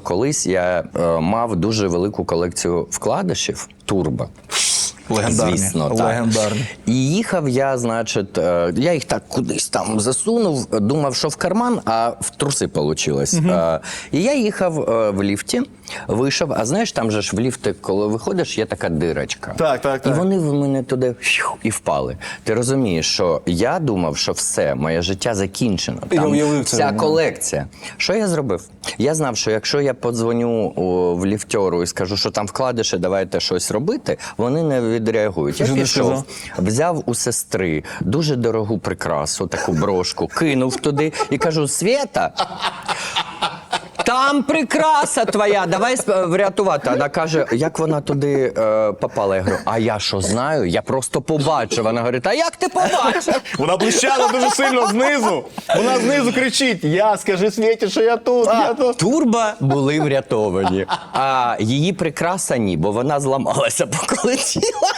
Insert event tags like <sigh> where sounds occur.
Колись я е, мав дуже велику колекцію вкладишів турбо. Легендарні. Звісно, так. Легендарні. І їхав я, значить, е, я їх так кудись там засунув, думав, що в карман, а в труси вийшло. І я їхав е, в ліфті, вийшов, а знаєш, там же ж в ліфти, коли виходиш, є така дирочка. Так, так, І вони в мене туди і впали. Ти розумієш, що я думав, що все, моє життя закінчено. Там вся да. колекція. Що я зробив? Я знав, що якщо я подзвоню в ліфтьору і скажу, що там вкладиші, давайте щось робити, вони не відреагують. Я пішов, взяв у сестри дуже дорогу прикрасу, таку брошку, кинув туди і кажу: Свєта. Там прикраса твоя, давай сп- врятувати. Вона каже, як вона туди е, попала. Я говорю, а я що знаю? Я просто побачив. Вона говорить, а як ти побачив? Вона блищала дуже сильно знизу. Вона знизу кричить: Я скажи Світі, що я тут, я тут. Турба були врятовані, а її прикраса ні, бо вона зламалася, <laughs> полетіла.